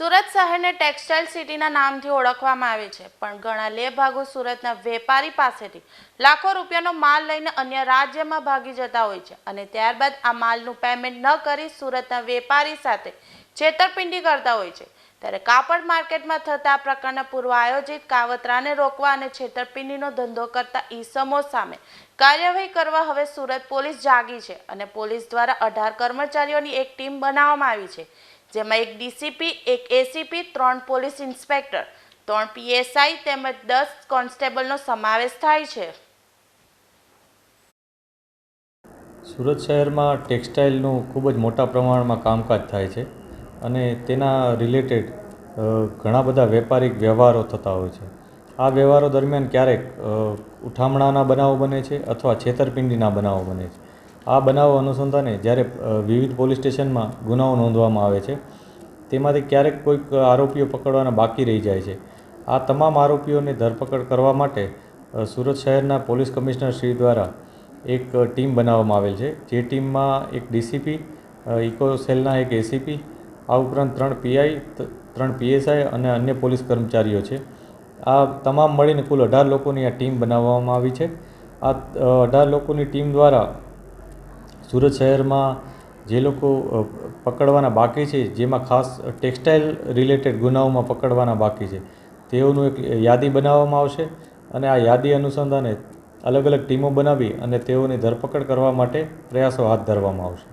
સુરત શહેરને ટેક્સટાઇલ સિટીના નામથી ઓળખવામાં આવે છે, પણ ઘણા લે ભાગો સુરતના વેપારી પાસેથી લાખો રૂપિયાનો માલ લઈને અન્ય રાજ્યમાં ભાગી જતા હોય છે અને ત્યારબાદ આ માલનું પેમેન્ટ ન કરી સુરતના વેપારી સાથે છેતરપિંડી કરતા હોય છે. ત્યારે કાપડ માર્કેટમાં થતા આ પ્રકારના પૂર્વ આયોજિત કાવતરાને રોકવા અને છેતરપિંડીનો ધંધો કરતા ઈસમો સામે કાર્યવાહી કરવા હવે સુરત પોલીસ જાગી છે અને પોલીસ દ્વારા અઢાર કર્મચારીઓની એક ટીમ બનાવવામાં આવી છે. જેમાં એક ડીસીપી, એક એસીપી, ત્રણ પોલીસ ઇન્સ્પેક્ટર, ત્રણ પીએસઆઈ તેમજ દસ કોન્સ્ટેબલનો સમાવેશ થાય છે. સુરત શહેરમાં ટેક્સટાઇલનું ખૂબ જ મોટા પ્રમાણમાં કામકાજ થાય છે અને તેના રિલેટેડ ઘણા બધા વેપારિક વ્યવહારો થતા હોય છે. આ વ્યવહારો દરમિયાન ક્યારેક ઉઠામણાના બનાવો બને છે અથવા છેતરપિંડીના બનાવો બને છે. આ બનાવો અનુસંધાને જ્યારે વિવિધ પોલીસ સ્ટેશનમાં ગુનાઓ નોંધવામાં આવે છે, તેમાંથી ક્યારેક કોઈક આરોપીઓ પકડવાના બાકી રહી જાય છે. આ તમામ આરોપીઓની ધરપકડ કરવા માટે સુરત શહેરના પોલીસ કમિશનર શ્રી દ્વારા એક ટીમ બનાવવામાં આવેલ છે. જે ટીમમાં એક ડીસીપી ઇકો સેલના એક એસીપી, આ ઉપરાંત ત્રણ પીઆઈ ત્રણ પીએસઆઈ અને અન્ય પોલીસ કર્મચારીઓ છે. આ તમામ મળીને કુલ અઢાર લોકોની આ ટીમ બનાવવામાં આવી છે. આ અઢાર લોકોની ટીમ દ્વારા સુરત શહેરમાં જે લોકો પકડવાના બાકી છે, જેમાં ખાસ ટેક્સટાઇલ રિલેટેડ ગુનાઓમાં પકડવાના બાકી છે, તેઓનું એક યાદી બનાવવામાં આવશે અને આ યાદી અનુસંધાને અલગ અલગ ટીમો બનાવી અને તેઓની ધરપકડ કરવા માટે પ્રયાસો હાથ ધરવામાં આવશે.